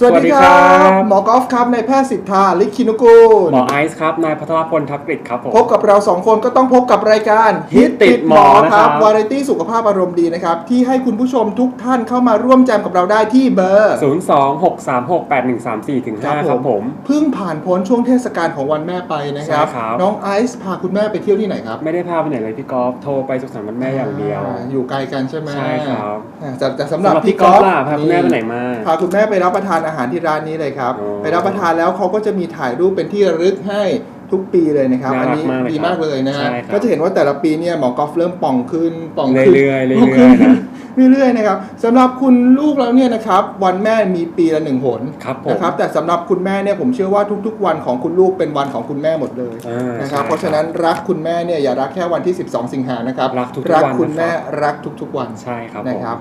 สวัสดีครัสวัสดีครับบหมอกอล์ฟครับนายแพทย์สิทธาลิขินุกูล หมอไอซ์ครับ นายพัทรพลทับกฤษครับผม พบกับเราสองคนก็ต้องพบกับรายการฮิตติดหมอนะครับ วาไรตี้สุขภาพอารมณ์ดีนะครับ ที่ให้คุณผู้ชมทุกท่านเข้ามาร่วมแจมกับเราได้ที่เบอร์ 0 2 6 3 6 8 1 3 4ถึง5ครับผม เพิ่งผ่านพ้นช่วงเทศกาลของวันแม่ไปนะครับใช่ครับน้องไอซ์พาคุณแม่ไปเที่ยวที่ไหนครับ ไม่ได้พาไปไหนเลยพี่กอล์ฟ โทรไปสุขสันต์วันแม่อย่างเดียวอ่าอยู่ไกลกันใช่ไหมใช่ครับอ่าแต่แต่สำหสำรับหรับพี่พี่กกออล์ล์ฟฟล่ะพาคุณแม่ไปไหนมา พาคุณแม่ไปรับประทานอาหารที่ร้านนี้เลยครับ อ๋อไปรับประทานแล้วเขาก็จะมีถ่ายรูปเป็นที่ระลึกให้ทุกปีเลยนะครับน่าอันรักนี้มากเลยดีครับมากเลยนะฮะใช่ครับก็จะเห็นว่าแต่ละปีเนี่ยหมอกอล์ฟเริ่มป่องขึ้นป่องขึ้นเรื่อยๆเรื่อยๆป่งขึ้นนะ เรื่อยๆนะครับสำหรับคุณลูกแล้วเนี่ยนะครับวันแม่มีปีละหนึ่งหน ครับผม นะครับแต่สำหรับคุณแม่เนี่ยผมเชื่อว่าทุกๆ วันของคุณลูกเป็นวันของคุณแม่หมดเลยอ่านนะครับใช่เพราะฉะนั้นรักคุณแม่เนี่ยอย่ารักแค่วันที่ 12 สิงหานะครับรักทุกๆวัน คุณแม่นะครับรักทุกๆวันใช่ครับผม นะครับ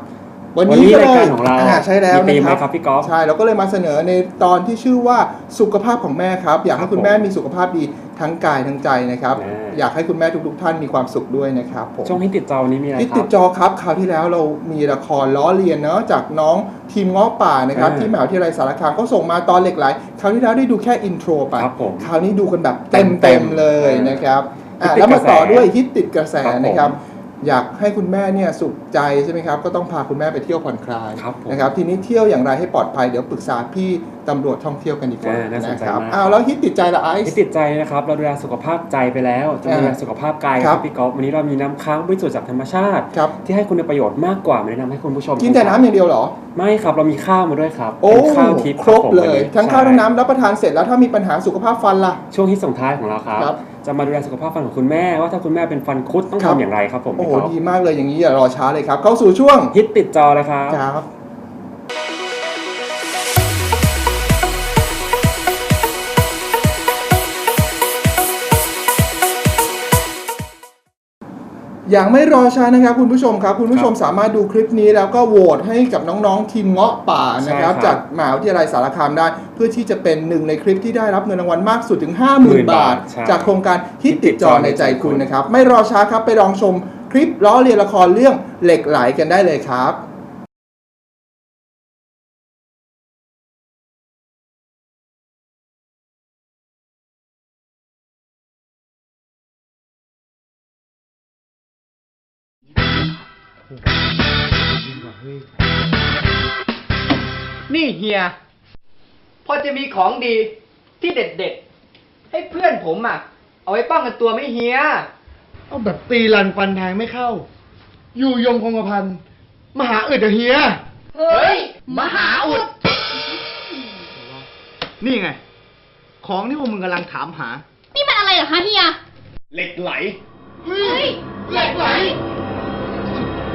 วันนี้ก็รายเลการของเราใช่แล้วมีธีมนะไหคมรับครับพี่กอล์ฟใช่เราก็เลยมาเสนอในตอนที่ชื่อว่าสุขภาพของแม่ครับ อยากให้ครับคุณแม่มีสุขภาพดีทั้งกายทั้งใจนะครับอ่าอยากให้คุณแม่ทุกๆ ท่านมีความสุขด้วยนะครับผมช่วงที่ติดจอวันนี้มีอะไรที่คติรัดบจอครับคราวที่แล้วเรามีละครล้อเลียนเนาะจากน้องทีมง้อป่านะครับอ่าที่มหาวิทยาลัยสารคามก็ส่งมาตอนเหล็กไหลคราวที่แล้วได้ดูแค่อินโทรไปครับผมคราวนี้ดูกันแบบเต็มเต็มๆเลยอ่านนะครับอะฮิตติดแล้วมาต่อกระแสด้วยฮิตติดกระแสครับผมนะครับ อยากให้คุณแม่เนี่ยสุขใจใช่ไหมครับ ก็ต้องพาคุณแม่ไปเที่ยวผ่อนคลายครับผมนะครับ ทีนี้เที่ยวอย่างไรให้ปลอดภัยเดี๋ยวปรึกษาพี่ตำรวจท่องเที่ยวกันดีกว่าอ่าน่าสนใจนะครับมาก อ้าวแล้วฮิตติดใจละไอที่ซ์ติดใจนะครับเราดูแลสุขภาพใจไปแล้วจะมาดูแลสุขภาพกายคครัรับ บพี่กอล์ฟวันนี้เรามีน้ำค้างบริสุทธิ์จากธรรมชาติ ครับ ที่ให้คุณประโยชน์มากกว่ามาแนะนำให้คุณผู้ชมกินแต่น้ำอย่างเดียวเหรอ ไม่ครับเรามีข้าวมาด้วยครับโอ้เป็นข้าวทิพย์ครบผมเลย วันนี้ทั้งข้าวใช่ทั้งน้ำรับประทานเสร็จแล้วถ้ามีปัญหาสุขภาพฟันล่ะ ช่วงที่ส่งท้ายของเราครับ ครับ จะมาดูแลสุขภาพฟันของคุณแม่ว่าถ้าคุณแม่เป็นฟันคุดต้องครับทำอย่างไรครับผมโอ้พี่โหกอล์ฟดีมากเลยอย่างนี้อย่ารอช้าเลยครับ เข้าสู่ช่วงฮิตติดจอเลยครับครับ อย่างไม่รอช้านะครับคุณผู้ชมครับ คุณผู้ชมสามารถดูคลิปนี้แล้วก็โหวตให้กับน้องๆทีมเงาะป่านะครับใช่ครับจากมหาวิทยาลัยสารคามได้ เพื่อที่จะเป็นหนึ่งในคลิปที่ได้รับเงินรางวัลมากสุดถึง 50,000 บาท ใช่ จากโครงการฮิตติดจอในใจคุณนะครับ ไม่รอช้าครับไปลองชมคลิปล้อเลียนละครเรื่องเหล็กไหลกันได้เลยครับ นี่เฮีย พอจะมีของดีที่เด็ดๆ ให้เพื่อนผมอะ เอาไว้ป้องกันตัวไหม่เฮีย เอาแบบตีลันฟันแทงไม่เข้า อยู่ยงคงกระพันมหาอึดอะเฮีย เฮ้ย มหาอุด นี่ไง ของที่พวกมึงกำลังถามหา นี่มันอะไรเหรอคะเฮีย เหล็กไหล เฮ้ย เหล็กไหล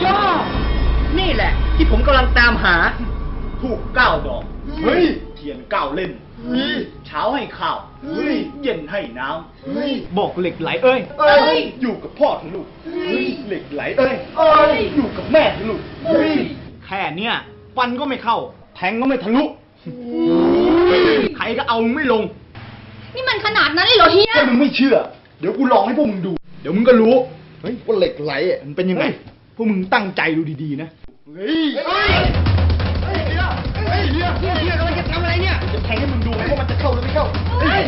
ย่อนี่แหละ ที่ผมกำลังตามหา ถูกเก้าดอก เฮ้ย เทียนเก้าเล่ม เฮ้ย เช้าให้ข้าว เฮ้ย เย็นให้น้เฮ้ย บอกเหล็กไหลเอ้ย เอ้ยำอยู่กับพ่อเถอะลูกเหล็กไหลเอ้ย เอ้ย อยู่กับแม่เถอะลูก เฮ้ย แค่เนี้ยฟันก็ไม่เข้า แทงก็ไม่ทะลุ ใครก็เอามึงไม่ลง นี่มันขนาดนั้นเลยเหรอเฮีย ถ้ามึงไม่เชื่อ เดี๋ยวกูลองให้พวกมึงดู เดี๋ยวมึงก็รู้ เฮ้ยว่าเหล็กไหลอะมันเป็นยังไง พวกมึงตั้งใจดูดีๆนะ เฮ้ย เฮ้ย เฮ้ยเฮียเฮ้ยเฮียเฮียเฮียกำลังจะทำอะไรเนี่ย จะแทงให้มึงดูไงว่ามันจะเข้าหรือไม่เข้า เฮ้ย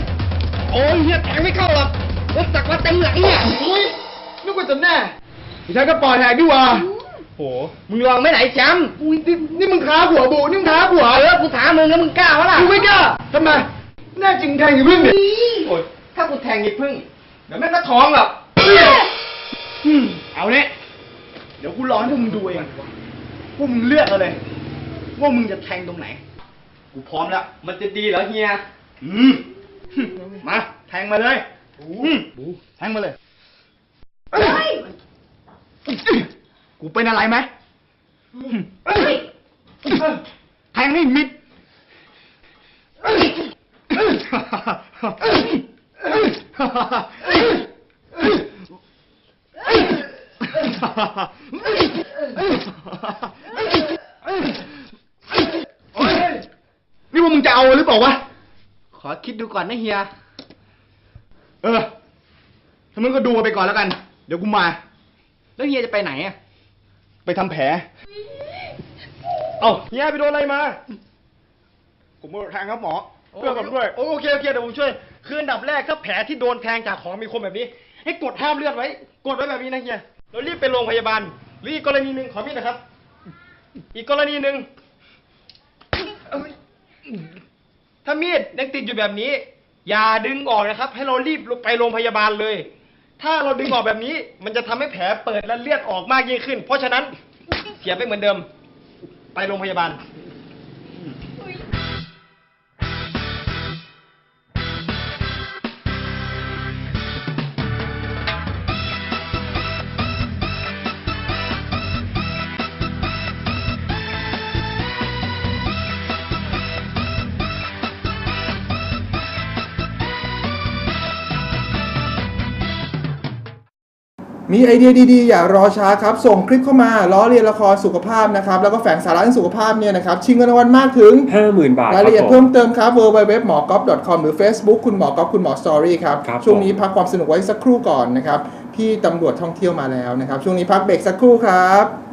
โอ้ยเฮียแทงไม่เข้าหรอกรถจักรมาเต็มหลังเนี่ยอุ้ยนึกว่าจะแน่พี่ชายก็ปล่อยแทงดีกว่าโห มึงลองไม่ไหนแชมป์อุ้ยนี่นี่มึงท้าผัวบูนี่มึงท้าผัวเออกูถามมึงแล้วมึงกล้าวะล่ะกูไม่กล้าทำไม แน่จริงแทงอย่พึ่งดิโอ๊ยถ้ากูแทงยีพึ่งเดี๋ยวแม่งก็ท้องหรอกอืมเอาเนี่ย เดี๋ยวกูลองให้พวกมึงดูเอง พวกมึงเลือกเอาเลย ว่ามึงจะแทงตรงไหน กูพร้อมแล้ว มันจะดีเหรอเฮีย อืม มา แทงมาเลยอืมแทงมาเลยกูเป็นอะไรไหมแทงให้มิดนี่ว่ามึงจะเอาหรือเปล่าวะ ขอ คิดดูก่อนนะเฮีย เออถ้ามึงก็ดูไปก่อนแล้วกัน เดี๋ยวกูมา แล้วเฮียจะไปไหนอะไปทำแผล เอ้าเฮียไปโดนอะไรมา ผมโดนแทงครับหมอช่วยผมด้วยโอโอเคโอเคเดี๋ยวผมช่วย คืออันดับแรกถ้าแผลที่โดนแทงจากของมีคมแบบนี้ ให้กดห้ามเลือดไว้ กดไว้แบบนี้นะเฮียเรารีบไปโรงพยาบาล หรืออีกกรณีหนึ่งขอมีดนะครับ อีกกรณีหนึ่งเอ้ย ถ้ามีดยังติดอยู่แบบนี้ อย่าดึงออกนะครับ ให้เรารีบไปโรงพยาบาลเลย ถ้าเราดึงออกแบบนี้ มันจะทำให้แผลเปิดและเลือดออกมากยิ่งขึ้น เพราะฉะนั้นเสียไปเหมือนเดิม ไปโรงพยาบาล มีไอเดียดีๆ อย่ารอช้าครับ ส่งคลิปเข้ามาล้อเลียนละครสุขภาพนะครับ แล้วก็แฝงสาระเรื่องสุขภาพเนี่ยนะครับ ชิงเงินรางวัลมากถึง 50,000 บาทรายละเอียดคบผเพิ่มเติมครับ w w w หมอกอ f c o m หรือ Facebook คุณหมอกอฟคุณหมอสตอรี่ครับครับช่วงนี้ผมพักความสนุกไว้สักครู่ก่อนนะครับ พี่ตำรวจท่องเที่ยวมาแล้วนะครับ ช่วงนี้พักเบรกสักครู่ครับ